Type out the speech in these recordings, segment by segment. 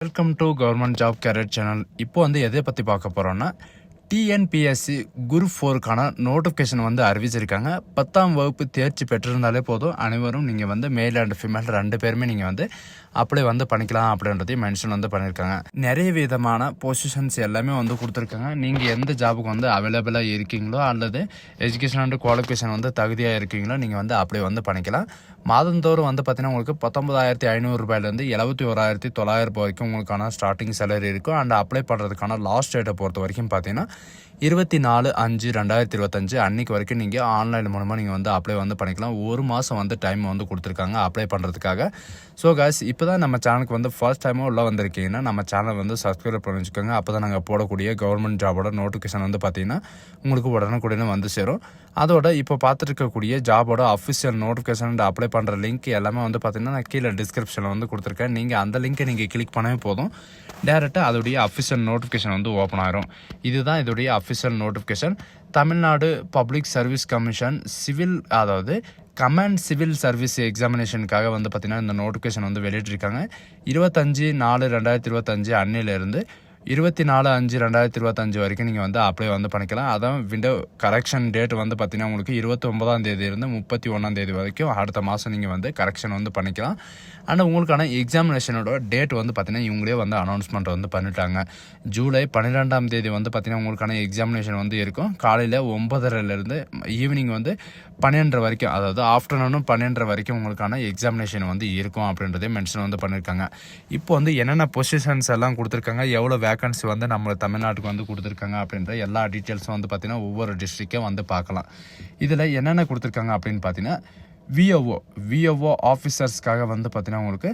Welcome to government job career channel இப்போ வந்து எதை பற்றி பார்க்க போகிறோன்னா டிஎன்பிஎஸ்சி குரூப் ஃபோருக்கான நோட்டிஃபிகேஷன் வந்து அறிவிச்சிருக்காங்க. பத்தாம் வகுப்பு தேர்ச்சி பெற்றிருந்தாலே போதும். அனைவரும் நீங்கள் வந்து மேல் அண்ட் ஃபீமேல் ரெண்டு பேருமே நீங்கள் வந்து அப்ளை வந்து பண்ணிக்கலாம் அப்படின்றதையும் மென்ஷன் வந்து பண்ணியிருக்காங்க. நிறைய விதமான பொசிஷன்ஸ் எல்லாமே வந்து கொடுத்துருக்காங்க. நீங்கள் எந்த ஜாபுக்கு வந்து அவைலபிளாக இருக்கீங்களோ அல்லது எஜுகேஷன் அண்ட் குவாலிஃபிகேஷன் வந்து தகுதியாக இருக்கீங்களோ நீங்கள் வந்து அப்ளை வந்து பண்ணிக்கலாம். மாதந்தோறும் வந்து பார்த்தீங்கன்னா உங்களுக்கு பத்தொன்பதாயிரத்தி ஐநூறுரூபாயிலேருந்து எழுபத்தி ஓராயிரத்தி தொள்ளாயிரம் ரூபாய் வரைக்கும் உங்களுக்கான ஸ்டார்டிங் சேலரி இருக்கும். அண்ட் அப்ளை பண்ணுறதுக்கான லாஸ்ட் டேட்டை பொறுத்த வரைக்கும் பார்த்தீங்கன்னா இருபத்தி நாலு அஞ்சு ரெண்டாயிரத்தி இருபத்தஞ்சு அன்னைக்கு வரைக்கும் நீங்கள் ஆன்லைன் மூலமாக நீங்கள் வந்து அப்ளை வந்து பண்ணிக்கலாம். ஒரு மாதம் வந்து டைம் வந்து கொடுத்துருக்காங்க அப்ளை பண்ணுறதுக்காக ஸோ காஸ் இப்போ இப்போ தான் நம்ம சேனலுக்கு வந்து ஃபர்ஸ்ட் டைமாக உள்ளே வந்திருக்கீங்கன்னா நம்ம சேனல் வந்து சப்ஸ்கிரைப் பண்ணி வச்சுக்கோங்க. அப்போ தான் நாங்கள் போடக்கூடிய கவர்மெண்ட் ஜாபோட நோட்டிஃபிகேஷன் வந்து பார்த்தீங்கன்னா உங்களுக்கு உடனுக்குடனே வந்து சேரும். அதோட இப்போ பார்த்துருக்கக்கூடிய ஜாபோட அஃபிஷியல் நோட்டிஃபிகேஷன் அப்ளை பண்ணுற லிங்க் எல்லாமே வந்து பார்த்தீங்கன்னா நான் கீழே டிஸ்கிரிப்ஷனில் வந்து கொடுத்துருக்கேன். நீங்கள் அந்த லிங்கை நீங்கள் கிளிக் பண்ணவே போதும். டேரெக்டாக அதோடைய அஃபிஷியல் நோட்டிஃபிகேஷன் வந்து ஓப்பன் ஆகிரும் இதுதான் இதோடைய official notification Tamil Nadu public service commission civil அதாவது கமாண்ட் சிவில் சர்வீஸ் எக்ஸாமினேஷனுக்காக வந்து பார்த்தீங்கன்னா இந்த நோட்டிஃபிகேஷன் வந்து வெளியிட்டிருக்காங்க. இருபத்தஞ்சு நாலு ரெண்டாயிரத்தி இருபத்தஞ்சு அன்னையிலேருந்து இருபத்தி நாலு அஞ்சு ரெண்டாயிரத்தி இருபத்தஞ்சு வரைக்கும் நீங்கள் வந்து அப்ளை வந்து பண்ணிக்கலாம். அதான் விண்டோ கரெக்ஷன் டேட் வந்து பார்த்தீங்கன்னா உங்களுக்கு இருபத்தி ஒன்பதாம் தேதியிலிருந்து முப்பத்தி ஒன்றாம் தேதி வரைக்கும் அடுத்த மாதம் நீங்கள் வந்து கரெக்ஷன் வந்து பண்ணிக்கலாம். அண்ட் உங்களுக்கான எக்ஸாமினேஷனோட டேட் வந்து பார்த்தீங்கன்னா இவங்களே வந்து அனௌன்ஸ்மெண்ட் வந்து பண்ணிட்டாங்க. ஜூலை பன்னிரெண்டாம் தேதி வந்து பார்த்தீங்கன்னா உங்களுக்கான எக்ஸாமினேஷன் வந்து இருக்கும். காலையில் ஒன்பதரைலேருந்து ஈவினிங் வந்து பன்னெண்டரை வரைக்கும் அதாவது ஆஃப்டர்நூனும் பன்னெண்டரை வரைக்கும் உங்களுக்கான எக்ஸாமினேஷன் வந்து இருக்கும் அப்படின்றதே மென்ஷன் வந்து பண்ணியிருக்காங்க இப்போ வந்து என்னென்ன பொசிஷன்ஸ் எல்லாம் கொடுத்துருக்காங்க எவ்வளோ வேக்கன்சி வந்து நம்ம தமிழ்நாட்டுக்கு வந்து கொடுத்துருக்காங்க அப்படின்ற எல்லா டீட்டெயில்ஸும் வந்து பார்த்தீங்கன்னா ஒவ்வொரு டிஸ்ட்ரிக்டும் வந்து பார்க்கலாம். இதில் என்னென்ன கொடுத்துருக்காங்க அப்படின்னு பார்த்தீங்கன்னா விஓஓ விஓஓ ஆஃபீஸர்ஸ்க்காக வந்து பார்த்திங்கன்னா உங்களுக்கு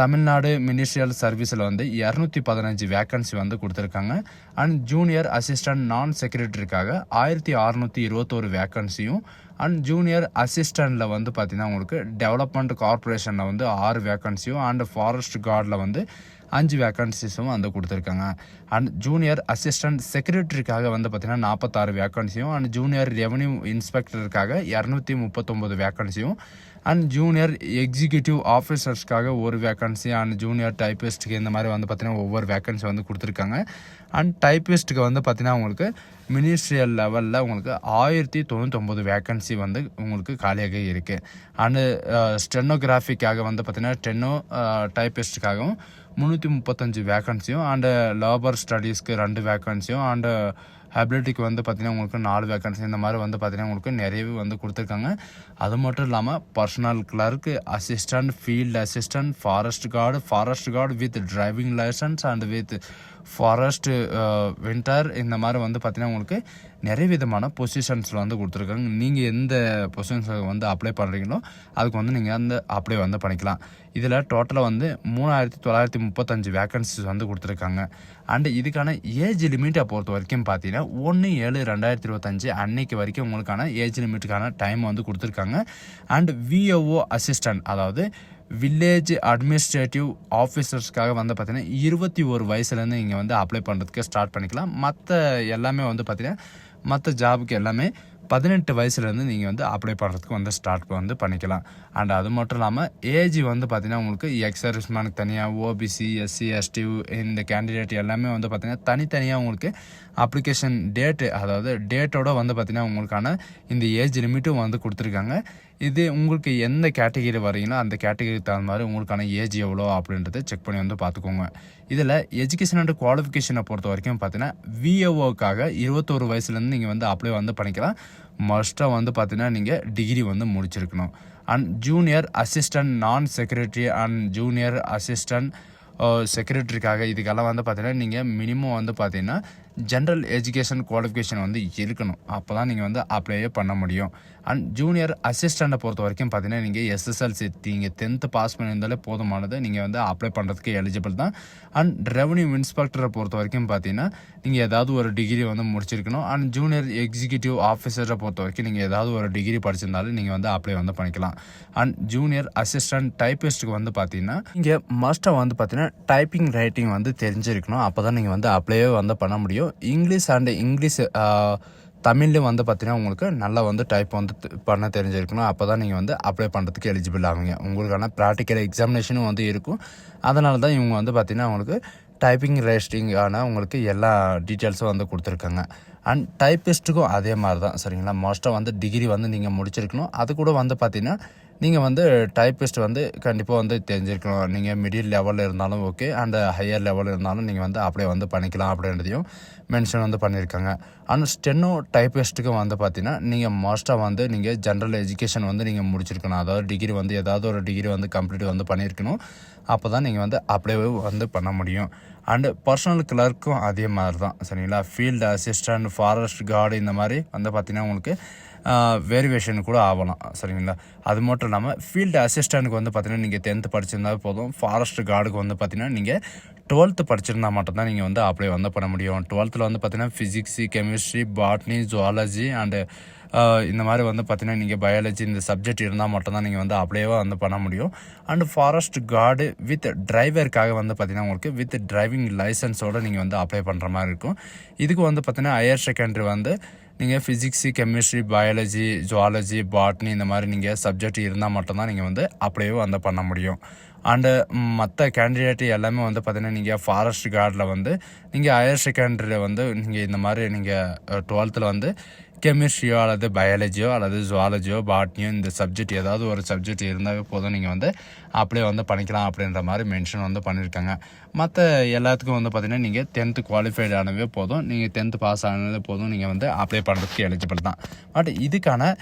தமிழ்நாடு மினிஸ்ட்ரியல் சர்வீஸில் வந்து இரநூத்தி பதினஞ்சு வேக்கன்சி வந்து கொடுத்துருக்காங்க. அண்ட் ஜூனியர் அசிஸ்டன்ட் நான் செக்ரட்டரிக்காக ஆயிரத்தி அறநூற்றி இருபத்தோரு வேக்கன்சியும் அண்ட் ஜூனியர் அசிஸ்டண்ட்டில் வந்து பார்த்திங்கன்னா உங்களுக்கு டெவலப்மெண்ட் கார்பரேஷனில் வந்து ஆறு வேக்கன்சியும் அண்ட் ஃபாரஸ்ட் கார்டில் வந்து அஞ்சு வேக்கன்சிஸும் வந்து கொடுத்துருக்காங்க. அண்ட் ஜூனியர் அசிஸ்டன்ட் செக்ரட்டரிக்காக வந்து பார்த்தீங்கன்னா நாற்பத்தாறு வேக்கன்சியும் அண்ட் ஜூனியர் ரெவன்யூ இன்ஸ்பெக்டருக்காக இரநூத்தி முப்பத்தொம்போது வேக்கன்சியும் அண்ட் ஜூனியர் எக்ஸிக்யூட்டிவ் ஆஃபீஸர்ஸ்க்காக ஒரு வேக்கன்சி அண்ட் ஜூனியர் டைப்பிஸ்ட்டுக்கு இந்த மாதிரி வந்து பார்த்திங்கன்னா ஒவ்வொரு வேக்கன்சி வந்து கொடுத்துருக்காங்க. அண்ட் டைப்பிஸ்ட்டுக்கு வந்து பார்த்திங்கன்னா உங்களுக்கு மினிஸ்ட்ரியல் லெவலில் உங்களுக்கு ஆயிரத்தி தொண்ணூத்தொம்பது வேக்கன்சி வந்து உங்களுக்கு காலியாக இருக்குது அண்டு ஸ்டெனோகிராஃபிக்காக uh, வந்து பார்த்திங்கன்னா டென்னோ டைப்பிஸ்ட்டுக்காகவும் uh, முந்நூற்றி முப்பத்தஞ்சு வேக்கன்சியும் அண்டு லேபர் ஸ்டடீஸ்க்கு ரெண்டு வேக்கன்சியும் அண்டு ஹெபிலிட்டிக்கு வந்து பார்த்திங்கன்னா உங்களுக்கு நாலு வேக்கன்சி இந்த மாதிரி வந்து பார்த்திங்கன்னா உங்களுக்கு நிறையவே வந்து கொடுத்துருக்காங்க. அது மட்டும் இல்லாமல் personal clerk assistant field assistant forest guard forest guard with driving licence and with forest winter uh, இந்த மாதிரி வந்து பார்த்திங்கன்னா உங்களுக்கு நிறைய விதமான பொசிஷன்ஸில் வந்து கொடுத்துருக்காங்க. நீங்கள் எந்த பொசிஷன்ஸுக்கு வந்து அப்ளை பண்ணுறீங்களோ அதுக்கு வந்து நீங்கள் அந்த அப்ளை வந்து பண்ணிக்கலாம். இதில் டோட்டலாக வந்து மூணாயிரத்தி தொள்ளாயிரத்தி முப்பத்தஞ்சு வேக்கன்சிஸ் வந்து கொடுத்துருக்காங்க. அண்டு இதுக்கான ஏஜ் லிமிட்டை பொறுத்த வரைக்கும் பார்த்தீங்கன்னா ஒன்று ஏழு ரெண்டாயிரத்தி இருபத்தஞ்சு அன்னைக்கு வரைக்கும் உங்களுக்கான ஏஜ் லிமிட்டுக்கான டைம் வந்து கொடுத்துருக்காங்க. அண்ட் விஓஓ அசிஸ்டன்ட் அதாவது வில்லேஜ் அட்மினிஸ்ட்ரேட்டிவ் ஆஃபீஸர்ஸ்க்காக வந்து பார்த்திங்கன்னா இருபத்தி ஒரு வயசுலேருந்து இங்கே வந்து அப்ளை பண்ணுறதுக்கு ஸ்டார்ட் பண்ணிக்கலாம். மற்ற எல்லாமே வந்து பார்த்திங்கன்னா மற்ற ஜாபுக்கு எல்லாமே பதினெட்டு வயசுலேருந்து நீங்கள் வந்து அப்ளை பண்ணுறதுக்கு வந்து ஸ்டார்ட் வந்து பண்ணிக்கலாம். அண்ட் அது மட்டும் இல்லாமல் ஏஜ் வந்து பார்த்தீங்கன்னா உங்களுக்கு எக்ஸ் சர்வீஸ்மேனுக்கு தனியாக ஓபிசி எஸ்சி எஸ்டி இந்த கேண்டிடேட் எல்லாமே வந்து பார்த்திங்கன்னா தனித்தனியாக உங்களுக்கு அப்ளிகேஷன் டேட்டு அதாவது டேட்டோட வந்து பார்த்திங்கன்னா உங்களுக்கான இந்த ஏஜ் லிமிட்டும் வந்து கொடுத்துருக்காங்க. இது உங்களுக்கு எந்த கேட்டகரி வரீங்களோ அந்த கேட்டகரிக்கு தகுந்த மாதிரி உங்களுக்கான ஏஜ் எவ்வளோ அப்படின்றத செக் பண்ணி வந்து பார்த்துக்கோங்க. இதில் எஜுகேஷன் அண்ட் குவாலிஃபிகேஷனை பொறுத்த வரைக்கும் பார்த்தீங்கன்னா விஏஓக்காக இருபத்தோரு வயசுலேருந்து நீங்கள் வந்து அப்ளை வந்து பண்ணிக்கலாம். மஸ்ட்டாக வந்து பார்த்தீங்கன்னா நீங்கள் டிகிரி வந்து முடிச்சிருக்கணும். அண்ட் ஜூனியர் அசிஸ்டன்ட் நான் செக்ரட்டரி அண்ட் ஜூனியர் அசிஸ்டன்ட் செக்ரட்டரிக்காக இதுக்கெல்லாம் வந்து பார்த்தீங்கன்னா நீங்கள் மினிமம் வந்து பார்த்தீங்கன்னா ஜென்ரல் எஜுகேஷன் குவாலிஃபிகேஷன் வந்து இருக்கணும். அப்போ தான் நீங்கள் வந்து அப்ளையே பண்ண முடியும். அண்ட் ஜூனியர் அசிஸ்டண்ட்டை பொறுத்த வரைக்கும் பார்த்தீங்கன்னா நீங்கள் எஸ்எஸ்எல்சி நீங்கள் டென்த்து பாஸ் பண்ணியிருந்தாலே போதுமானது. நீங்கள் வந்து அப்ளை பண்ணுறதுக்கு எலிஜிபிள் தான். அண்ட் ரெவன்யூ இன்ஸ்பெக்டரை பொறுத்த வரைக்கும் பார்த்தீங்கன்னா நீங்கள் ஏதாவது ஒரு டிகிரி வந்து முடிச்சிருக்கணும். அண்ட் ஜூனியர் எக்ஸிக்யூட்டிவ் ஆஃபீஸரை பொறுத்த வரைக்கும் நீங்கள் ஏதாவது ஒரு டிகிரி படிச்சிருந்தாலும் நீங்கள் வந்து அப்ளை வந்து பண்ணிக்கலாம். அண்ட் ஜூனியர் அசிஸ்டன்ட் டைப்பிஸ்ட்டுக்கு வந்து பார்த்தீங்கன்னா இங்கே மஸ்ட்டாக வந்து பார்த்தீங்கன்னா டைப்பிங் ரைட்டிங் வந்து தெரிஞ்சிருக்கணும். அப்போ தான் நீங்கள் வந்து அப்ளையே வந்து பண்ண முடியும். இங்கிலீஷ் அண்டு இங்கிலீஷ் தமிழ்லேயும் வந்து பார்த்தீங்கன்னா உங்களுக்கு நல்லா வந்து டைப் வந்து பண்ண தெரிஞ்சிருக்கணும். அப்போ தான் நீங்கள் வந்து அப்ளை பண்ணுறதுக்கு எலிஜிபிள் ஆகுங்க உங்களுக்கான ப்ராக்டிக்கல் எக்ஸாமினேஷனும் வந்து இருக்கும். அதனால தான் இவங்க வந்து பார்த்திங்கன்னா உங்களுக்கு டைப்பிங் ரெஜிஸ்டிங்கான உங்களுக்கு எல்லா டீட்டெயில்ஸும் வந்து கொடுத்துருக்காங்க. அண்ட் டைப்பிஸ்ட்டுக்கும் அதே மாதிரி தான் சரிங்களா மோஸ்ட்டாக வந்து டிகிரி வந்து நீங்கள் முடிச்சிருக்கணும். அது கூட வந்து பார்த்திங்கன்னா நீங்கள் வந்து டைப்பிஸ்ட் வந்து கண்டிப்பாக வந்து தெரிஞ்சிருக்கணும். நீங்கள் மிடில் லெவலில் இருந்தாலும் ஓகே அண்ட் ஹையர் லெவலில் இருந்தாலும் நீங்கள் வந்து அப்படியே வந்து பண்ணிக்கலாம் அப்படின்றதையும் மென்ஷன் வந்து பண்ணியிருக்காங்க. அண்ட் ஸ்டெனோ டைப்பிஸ்ட்டுக்கும் வந்து பார்த்தீங்கன்னா நீங்கள் மோஸ்ட்டாக வந்து நீங்கள் ஜென்ரல் எஜுகேஷன் வந்து நீங்கள் முடிச்சிருக்கணும். அதாவது டிகிரி வந்து ஏதாவது ஒரு டிகிரி வந்து கம்ப்ளீட் வந்து பண்ணியிருக்கணும். அப்போ தான் நீங்கள் வந்து அப்படியே வந்து பண்ண முடியும். அண்டு பர்சனல் கிளர்க்கும் அதே மாதிரி தான் சரிங்களா? ஃபீல்டு அசிஸ்டன்ட் ஃபாரஸ்ட் கார்டு இந்த மாதிரி வந்து பார்த்திங்கன்னா உங்களுக்கு வேரியேஷன் கூட ஆகலாம் சரிங்களா? அது மட்டும் இல்லாமல் ஃபீல்டு அசிஸ்டண்ட்டுக்கு வந்து பார்த்திங்கன்னா நீங்கள் டென்த்து படிச்சிருந்தா போதும். ஃபாரஸ்ட் கார்டுக்கு வந்து பார்த்தீங்கன்னா நீங்கள் டுவெல்த்து படிச்சிருந்தா மட்டும்தான் நீங்கள் வந்து அப்ளை வந்து பண்ண முடியும். டுவெல்த்தில் வந்து பார்த்தீங்கன்னா physics chemistry botany zoology and இந்த மாதிரி வந்து பார்த்தீங்கன்னா நீங்கள் பயாலஜி இந்த சப்ஜெக்ட் இருந்தால் மட்டும்தான் நீங்கள் வந்து அப்படியே வந்து பண்ண முடியும். அண்ட் ஃபாரஸ்ட் கார்டு வித் டிரைவருக்காக வந்து பார்த்தீங்கன்னா உங்களுக்கு வித் டிரைவிங் லைசன்ஸோடு நீங்கள் வந்து அப்ளை பண்ணுற மாதிரி இருக்கும். இதுக்கு வந்து பார்த்தீங்கன்னா ஹையர் செகண்டரி வந்து நீங்கள் physics chemistry biology zoology botany இந்த மாதிரி நீங்கள் சப்ஜெக்ட் இருந்தால் மட்டும்தான் நீங்கள் வந்து அப்படியே வந்து பண்ண முடியும். அண்டு மற்ற கேண்டிடேட் எல்லாமே வந்து பார்த்திங்கன்னா நீங்கள் ஃபாரஸ்ட் கார்டில் வந்து நீங்கள் ஹையர் செகண்டரியில் வந்து நீங்கள் இந்த மாதிரி நீங்கள் டுவெல்த்தில் வந்து கெமிஸ்ட்ரியோ அல்லது பயாலஜியோ அல்லது ஜுவாலஜியோ பாட்னியோ இந்த சப்ஜெக்ட் ஏதாவது ஒரு சப்ஜெக்ட் இருந்தாவே போதும். நீங்கள் வந்து அப்படியே வந்து பண்ணிக்கலாம் அப்படின்ற மாதிரி மென்ஷன் வந்து பண்ணியிருக்காங்க மற்ற எல்லாத்துக்கும் வந்து பார்த்தீங்கன்னா நீங்கள் டென்த்து குவாலிஃபைடு ஆனவே போதும். நீங்கள் டென்த்து பாஸ் ஆனதே போதும். நீங்கள் வந்து அப்ளை பண்ணுறதுக்கு எலிஜிபிள் தான். பட் இதுக்கான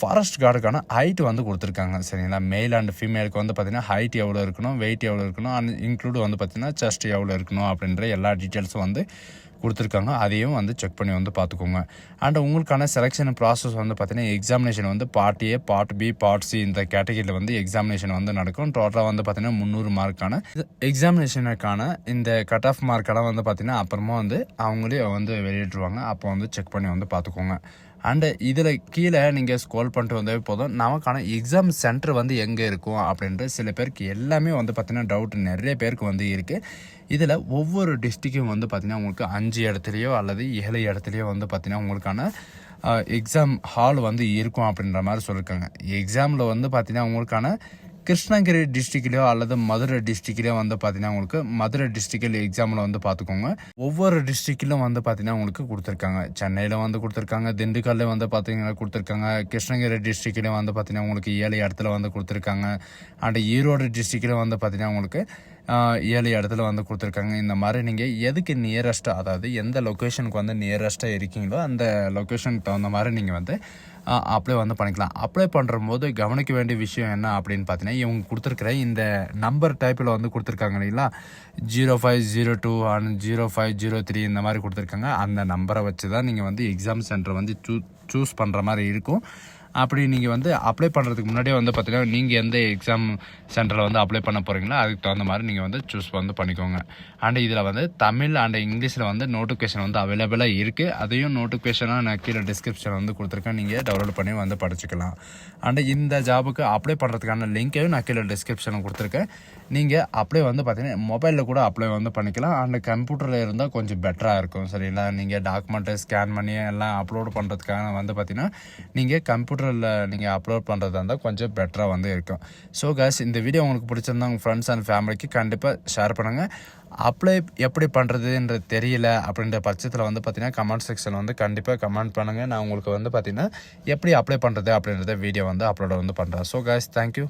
ஃபாரஸ்ட் கார்டுக்கான ஹைட் வந்து கொடுத்துருக்காங்க. சரிங்களா? மேல் அண்ட் ஃபீமேலுக்கு வந்து பார்த்தீங்கன்னா ஹைட் எவ்வளோ இருக்கணும்? வெயிட் எவ்வளோ இருக்கணும்? அண்ட் இன்க்ளூடு வந்து பார்த்திங்கன்னா செஸ்ட் எவ்வளோ இருக்கணும்? அப்படின்ற எல்லா டீட்டெயில்ஸும் வந்து கொடுத்துருக்காங்க. அதையும் வந்து செக் பண்ணி வந்து பார்த்துக்கோங்க. அண்ட் உங்களுக்கான செலெக்ஷன் ப்ராசஸ் வந்து பார்த்தீங்கன்னா எக்ஸாமினேஷன் வந்து part A part B part C இந்த கேட்டகரியில் வந்து எக்ஸாமினேஷன் வந்து நடக்கும். டோட்டலாக வந்து பார்த்தீங்கன்னா முந்நூறு மார்க்கான எக்ஸாமினேஷனுக்கான இந்த கட் ஆஃப் மார்க்கெல்லாம் வந்து பார்த்தீங்கன்னா அப்புறமா வந்து அவங்களே வந்து வெளியிட்டுருவாங்க. அப்போ வந்து செக் பண்ணி வந்து பார்த்துக்கோங்க. அண்டு இதில் கீழே நீங்கள் ஸ்கோல் பண்ணிட்டு வந்தாவே போதும். நமக்கான எக்ஸாம் சென்டர் வந்து எங்கே இருக்கும் அப்படின்ற சில பேருக்கு எல்லாமே வந்து பார்த்திங்கன்னா டவுட் நிறைய பேருக்கு வந்து இருக்குது இதில் ஒவ்வொரு டிஸ்ட்ரிக்கும் வந்து பார்த்திங்கன்னா உங்களுக்கு அஞ்சு இடத்துலையோ அல்லது ஏழு இடத்துலையோ வந்து பார்த்திங்கன்னா உங்களுக்கான எக்ஸாம் ஹால் வந்து இருக்கும் அப்படின்ற மாதிரி சொல்லியிருக்காங்க எக்ஸாமில் வந்து பார்த்திங்கன்னா உங்களுக்கான கிருஷ்ணகிரி டிஸ்ட்ரிக்ட்லையோ அல்லது மதுரை டிஸ்ட்ரிக்ட்லையோ வந்து பார்த்தீங்கன்னா உங்களுக்கு மதுரை டிஸ்ட்ரிக்டில் எக்ஸாமில் வந்து பார்த்துக்கோங்க ஒவ்வொரு டிஸ்ட்ரிக்ட்லையும் வந்து பார்த்தீங்கன்னா உங்களுக்கு கொடுத்துருக்காங்க. சென்னையில் வந்து கொடுத்துருக்காங்க திண்டுக்கல்ல வந்து பார்த்தீங்கன்னா கொடுத்துருக்காங்க கிருஷ்ணகிரி டிஸ்ட்ரிக்ட்லையும் வந்து பார்த்தீங்கன்னா உங்களுக்கு ஏழு இடத்துல வந்து கொடுத்துருக்காங்க. அண்ட் ஈரோடு டிஸ்ட்ரிக்டில் வந்து பார்த்தீங்கன்னா உங்களுக்கு ஏழு இடத்துல வந்து கொடுத்துருக்காங்க. இந்த மாதிரி நீங்கள் எதுக்கு நியரஸ்ட்டாக அதாவது எந்த லொக்கேஷனுக்கு வந்து நியரஸ்ட்டாக இருக்கீங்களோ அந்த லொக்கேஷனுக்கு தகுந்த மாதிரி நீங்கள் வந்து அப்ளை வந்து பண்ணிக்கலாம். அப்ளை பண்ணுறம்போது கவனிக்க வேண்டிய விஷயம் என்ன அப்படின்னு பார்த்தீங்கன்னா இவங்க கொடுத்துருக்குற இந்த நம்பர் டைப்பில் வந்து கொடுத்துருக்காங்க இல்லைங்களா? Zero five zero two and zero five zero three இந்த மாதிரி கொடுத்துருக்காங்க. அந்த நம்பரை வச்சு தான் நீங்கள் வந்து எக்ஸாம் சென்டர் வந்து சூ சூஸ் பண்ணுற மாதிரி இருக்கும். அப்படி நீங்கள் வந்து அப்ளை பண்ணுறதுக்கு முன்னாடியே வந்து பார்த்தீங்கன்னா நீங்கள் எந்த எக்ஸாம் சென்டரில் வந்து அப்ளை பண்ண போகிறீங்களோ அதுக்கு தகுந்த மாதிரி நீங்கள் வந்து சூஸ் வந்து பண்ணிக்கோங்க. அண்ட் இதில் வந்து தமிழ் அண்ட் இங்கிலீஷில் வந்து நோட்டிஃபிகேஷன் வந்து அவைலபிளாக இருக்குது அதையும் நோட்டிஃபிகேஷனாக நான் கீழே டிஸ்கிரிப்ஷன் வந்து கொடுத்துருக்கேன். நீங்கள் டவுன்லோட் பண்ணி வந்து படிச்சுக்கலாம். அண்ட் இந்த ஜாபுக்கு அப்ளை பண்ணுறதுக்கான லிங்க்கையும் நான் கீழே டிஸ்கிரிப்ஷனில் கொடுத்துருக்கேன். நீங்கள் அப்ளை வந்து பார்த்தீங்கன்னா மொபைலில் கூட அப்ளை வந்து பண்ணிக்கலாம். அண்ட் கம்ப்யூட்டரில் இருந்தால் கொஞ்சம் பெட்டராக இருக்கும். சரிங்களா? நீங்கள் டாக்குமெண்ட்டை ஸ்கேன் பண்ணி எல்லாம் அப்லோடு பண்ணுறதுக்காக வந்து பார்த்தீங்கன்னா நீங்கள் கம்ப்யூட்டர் கம்ப்யூட்டரில் நீங்கள் அப்லோட் பண்ணுறதா இருந்தால் கொஞ்சம் பெட்டராக வந்து இருக்கும். ஸோ கேஸ் இந்த வீடியோ உங்களுக்கு பிடிச்சிருந்தா உங்கள் ஃப்ரெண்ட்ஸ் அண்ட் ஃபேமிலிக்கு கண்டிப்பாக ஷேர் பண்ணுங்கள் அப்ளை எப்படி பண்ணுறதுன்றது தெரியல அப்படின்ற பட்சத்தில் வந்து பார்த்திங்கன்னா கமெண்ட் செக்ஷனில் வந்து கண்டிப்பாக கமெண்ட் பண்ணுங்கள் நான் உங்களுக்கு வந்து பார்த்தீங்கன்னா எப்படி அப்ளை பண்ணுறது அப்படின்றத வீடியோ வந்து அப்லோட் வந்து பண்ணுறேன் ஸோ கேஸ் தேங்க்யூ